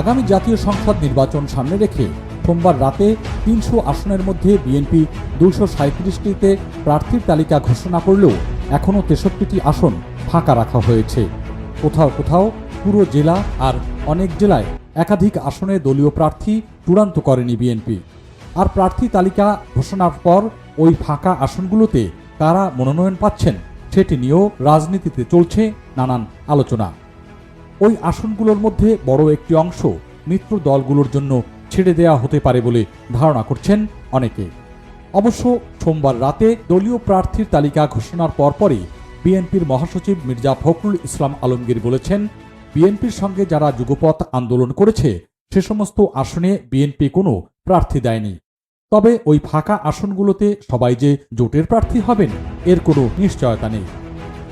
আগামী জাতীয় সংসদ নির্বাচন সামনে রেখে সোমবার রাতে তিনশো আসনের মধ্যে বিএনপি দুশো সাঁত্রিশটিতে প্রার্থীর তালিকা ঘোষণা করলেও এখনও তেষট্টিটি আসন ফাঁকা রাখা হয়েছে। কোথাও কোথাও পুরো জেলা আর অনেক জেলায় একাধিক আসনে দলীয় প্রার্থী চূড়ান্ত করেনি বিএনপি। আর প্রার্থী তালিকা ঘোষণার পর ওই ফাঁকা আসনগুলোতে কারা মনোনয়ন পাচ্ছেন সেটি নিয়েও রাজনীতিতে চলছে নানান আলোচনা। ওই আসনগুলোর মধ্যে বড় একটি অংশ মিত্র দলগুলোর জন্য ছেড়ে দেয়া হতে পারে বলে ধারণা করছেন অনেকে। অবশ্য সোমবার রাতে দলীয় প্রার্থীর তালিকা ঘোষণার পরপরই বিএনপির মহাসচিব মির্জা ফখরুল ইসলাম আলমগীর বলেছেন, বিএনপির সঙ্গে যারা যুগপথ আন্দোলন করেছে, সে সমস্ত আসনে বিএনপি কোনো প্রার্থী দেয়নি। তবে ওই ফাঁকা আসনগুলোতে সবাই যে জোটের প্রার্থী হবেন, এর কোনো নিশ্চয়তা নেই।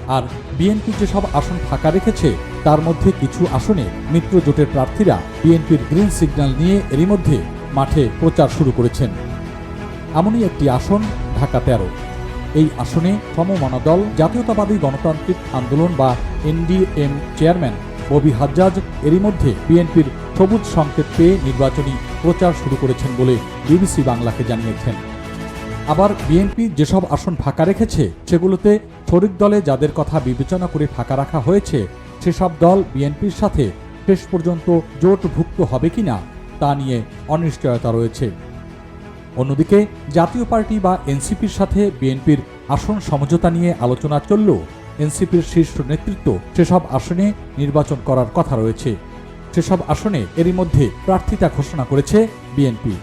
আর বিএনপি যেসব আসন ফাঁকা রেখেছে তার মধ্যে কিছু আসনে মিত্র জোটের প্রার্থীরা বিএনপির গ্রিন সিগন্যাল নিয়ে এরই মধ্যে মাঠে প্রচার শুরু করেছেন। এমনই একটি আসন ঢাকা তেরো। এই আসনে সমমনা দল, জাতীয়তাবাদী গণতান্ত্রিক আন্দোলন বা এনডিএম চেয়ারম্যান ববি হাজ্জাজ এরই মধ্যে বিএনপির সবুজ সংকেত পেয়ে নির্বাচনী প্রচার শুরু করেছেন বলে বিবিসি বাংলাকে জানিয়েছেন। আবার বিএনপি যেসব আসন ফাঁকা রেখেছে, সেগুলোতে শরিক দলে যাদের কথা বিবেচনা করে ফাঁকা রাখা হয়েছে সেসব দল বিএনপির সাথে শেষ পর্যন্ত জোটভুক্ত হবে কিনা তা নিয়ে অনিশ্চয়তা রয়েছে। অন্যদিকে, জাতীয় পার্টি বা এনসিপির সাথে বিএনপির আসন সমঝোতা নিয়ে আলোচনা চললেও এনসিপির শীর্ষ নেতৃত্ব সেসব আসনে নির্বাচন করার কথা রয়েছে। সেসব আসনে এরই মধ্যে প্রার্থিতা ঘোষণা করেছে বিএনপি।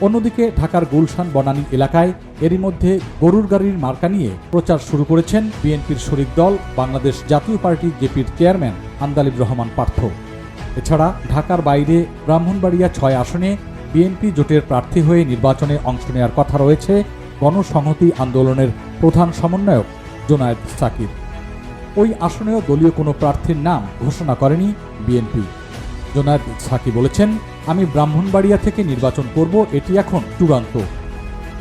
অন্যদিকে ঢাকার গুলশান বনানী এলাকায় এরই মধ্যে গরুর গাড়ির মার্কা নিয়ে প্রচার শুরু করেছেন বিএনপির শরিক দল, বাংলাদেশ জাতীয় পার্টি জেপির চেয়ারম্যান আন্দালিব রহমান পার্থ। এছাড়া ঢাকার বাইরে ব্রাহ্মণবাড়িয়া ছয় আসনে বিএনপি জোটের প্রার্থী হয়ে নির্বাচনে অংশ নেওয়ার কথা রয়েছে গণসংহতি আন্দোলনের প্রধান সমন্বয়ক জোনায়েদ সাকির। ওই আসনেও দলীয় কোনো প্রার্থীর নাম ঘোষণা করেনি বিএনপি। জোনায়েদ সাকি বলেছেন আমি ব্রাহ্মণবাড়িয়া থেকে নির্বাচন করব, এটি এখন চূড়ান্ত।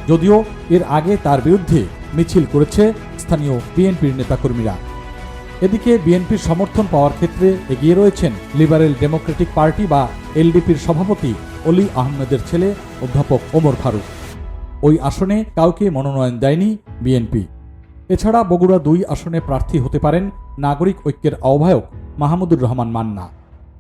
যদিও এর আগে তার বিরুদ্ধে মিছিল করেছে স্থানীয় বিএনপির নেতাকর্মীরা। এদিকে বিএনপির সমর্থন পাওয়ার ক্ষেত্রে এগিয়ে রয়েছেন লিবারেল ডেমোক্রেটিক পার্টি বা এলডিপির সভাপতি অলি আহমেদের ছেলে অধ্যাপক ওমর ফারুক। ওই আসনে কাউকে মনোনয়ন দেয়নি বিএনপি। এছাড়া বগুড়া দুই আসনে প্রার্থী হতে পারেন নাগরিক ঐক্যের আহ্বায়ক মাহমুদুর রহমান মান্না।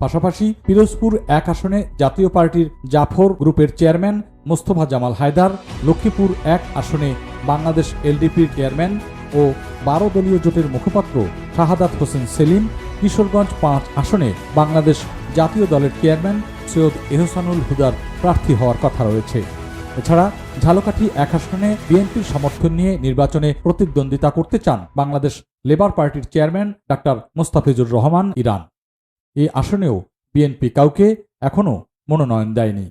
পাশাপাশি পিরোজপুর এক আসনে জাতীয় পার্টির জাফর গ্রুপের চেয়ারম্যান মোস্তফা জামাল হায়দার, লক্ষ্মীপুর এক আসনে বাংলাদেশ এলডিপির চেয়ারম্যান ও বারো দলীয় জোটের মুখপাত্র শাহাদাত হোসেন সেলিম, কিশোরগঞ্জ পাঁচ আসনে বাংলাদেশ জাতীয় দলের চেয়ারম্যান সৈয়দ এহসানুল হুদার প্রার্থী হওয়ার কথা রয়েছে। এছাড়া ঝালকাঠি এক আসনে বিএনপির সমর্থন নিয়ে নির্বাচনে প্রতিদ্বন্দ্বিতা করতে চান বাংলাদেশ লেবার পার্টির চেয়ারম্যান ডাক্তার মোস্তাফিজুর রহমান ইরান। এই আসনেও বিএনপি কাউকে এখনও মনোনয়ন দেয়নি।